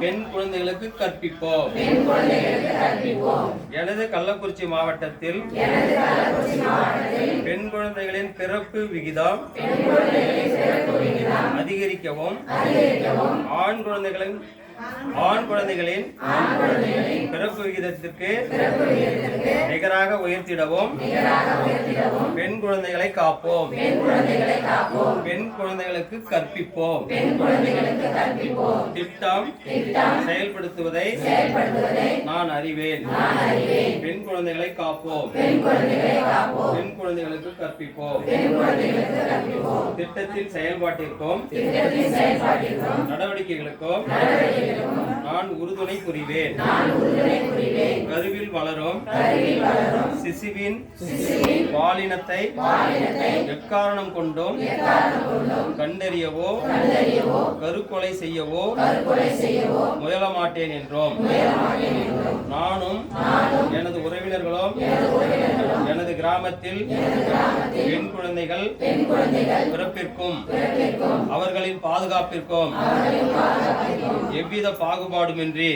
பெண் குழந்தைகளுக்கு கற்பிப்போம். எனது கள்ளக்குறிச்சி மாவட்டத்தில் பெண் குழந்தைகளின் பிறப்பு விகிதம் அதிகரிக்கவும் ஆண் குழந்தைகளின் ஆண் குழந்தைகளின் பிறப்பு விகிதத்திற்கு நிகராக உயர்த்திடவும் குழந்தைகளை காப்போம். பெண் குழந்தைகளுக்கு கற்பிப்போம். திட்டம் செயல்படுத்துவதை நான் அறிவேன். பெண் குழந்தைகளை காப்போம். பெண் குழந்தைகளுக்கு கற்பிப்போம். திட்டத்தின் செயல்பாட்டிற்கும் நடவடிக்கைகளுக்கும் நான் உறுதுணை புரிவேன். கருவில் வளரும் சிசுவின் பாலினத்தை எக்காரணம் கொண்டும்? கண்டறியவோ? கருக்கொலை செய்யவோ? முயல மாட்டேன் என்றோம். நானும் எனது உறவினர்களும் கிராமத்தில் பெண் குழந்தைகள் பிறப்பிற்கும் அவர்களின் பாதுகாப்பிற்கும் எவ்வித பாகுபாடுமின்றி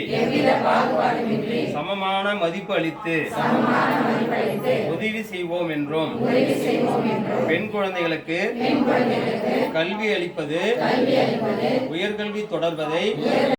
சமமான மதிப்பு அளித்து உதவி செய்வோம் என்றும் பெண் குழந்தைகளுக்கு கல்வி அளிப்பது உயர்கல்வி தொடர்வதை